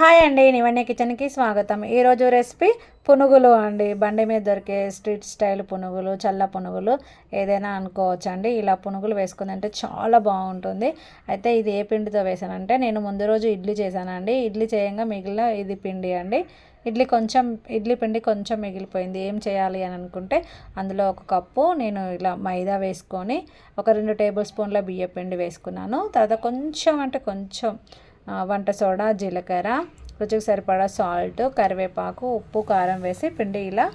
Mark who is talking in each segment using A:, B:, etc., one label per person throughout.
A: Hi అండి నివన్య కిచెన్కి స్వాగతం. ఈరోజు రెసిపీ పునుగులు అండి. బండి మీద దొరికే స్ట్రీట్ స్టైల్ పునుగులు చల్ల పునుగులు ఏదైనా అనుకోవచ్చు అండి ఇలా పునుగులు వేసుకుందంటే చాలా బాగుంటుంది. అయితే ఇది ఏ పిండితో వేసానంటే నేను ముందు రోజు ఇడ్లీ చేశానండి. ఇడ్లీ చేయంగా మిగిలిన ఇది పిండి అండి. ఇడ్లీ కొంచెం ఇడ్లీ పిండి కొంచెం మిగిలిపోయింది. ఏం చేయాలి అని అనుకుంటే అందులో ఒక కప్పు నేను ఇలా మైదా వేసుకొని ఒక రెండు టేబుల్ స్పూన్ల బియ్య పిండి వేసుకున్నాను. తర్వాత కొంచెం అంటే కొంచెం వంట సోడా జీలకర్ర రుచికి సరిపడా సాల్ట్ కరివేపాకు ఉప్పు కారం వేసి పిండి ఇలా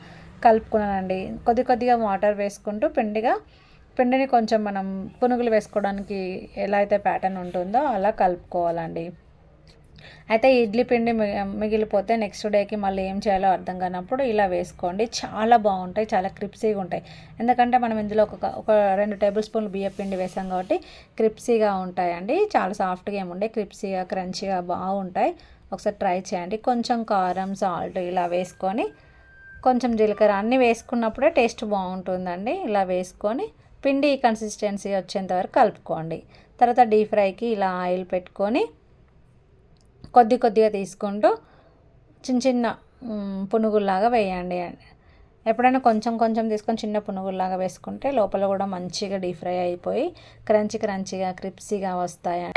A: కలుపుకున్నానండి. కొద్ది కొద్దిగా వాటర్ వేసుకుంటూ పిండిగా పిండిని కొంచెం మనం పునుగులు వేసుకోవడానికి ఎలా అయితే ప్యాటర్న్ ఉంటుందో అలా కలుపుకోవాలండి. అయితే ఇడ్లీ పిండి మిగిలిపోతే నెక్స్ట్ డేకి మళ్ళీ ఏం చేయాలో అర్థం కానప్పుడు ఇలా వేసుకోండి. చాలా బాగుంటాయి చాలా క్రిప్సీగా ఉంటాయి. ఎందుకంటే మనం ఇందులో ఒక ఒక రెండు టేబుల్ స్పూన్లు బియ్య పిండి వేసాం కాబట్టి క్రిప్సీగా ఉంటాయండి. చాలా సాఫ్ట్గా ఏముండే క్రిప్సీగా క్రంచీగా బాగుంటాయి. ఒకసారి ట్రై చేయండి. కొంచెం కారం సాల్ట్ ఇలా వేసుకొని కొంచెం జీలకర్ర అన్నీ వేసుకున్నప్పుడే టేస్ట్ బాగుంటుందండి. ఇలా వేసుకొని పిండి కన్సిస్టెన్సీ వచ్చేంత వరకు కలుపుకోండి. తర్వాత డీప్ ఫ్రైకి ఇలా ఆయిల్ పెట్టుకొని కొద్ది కొద్దిగా తీసుకుంటూ చిన్న చిన్న పునుగుల్లాగా వేయండి ఎప్పుడైనా కొంచెం కొంచెం తీసుకొని చిన్న పునుగుల్లాగా వేసుకుంటే లోపల కూడా మంచిగా డీప్ ఫ్రై అయిపోయి క్రంచి క్రంచిగా క్రిప్సీగా వస్తాయి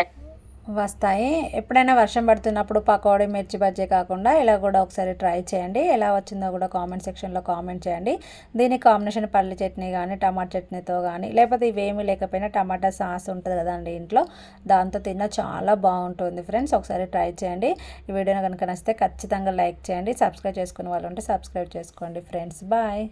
A: వస్తాయి. ఎప్పుడైనా వర్షం పడుతున్నప్పుడు పకోడీ మిర్చి బజ్జీ కాకుండా ఇలా కూడా ఒకసారి ట్రై చేయండి. ఎలా వచ్చిందో కూడా కామెంట్ సెక్షన్లో కామెంట్ చేయండి. దీని కాంబినేషన్ పల్లి చట్నీ కానీ టమాటా చట్నీతో కానీ లేకపోతే ఇవేమీ లేకపోయినా టమాటా సాస్ ఉంటుంది కదండి ఇంట్లో. దాంతో తిన్న చాలా బాగుంటుంది ఫ్రెండ్స్. ఒకసారి ట్రై చేయండి. ఈ వీడియోని కనుక నచ్చితే ఖచ్చితంగా లైక్ చేయండి. సబ్స్క్రైబ్ చేసుకునే వాళ్ళు ఉంటే సబ్స్క్రైబ్ చేసుకోండి ఫ్రెండ్స్. బాయ్.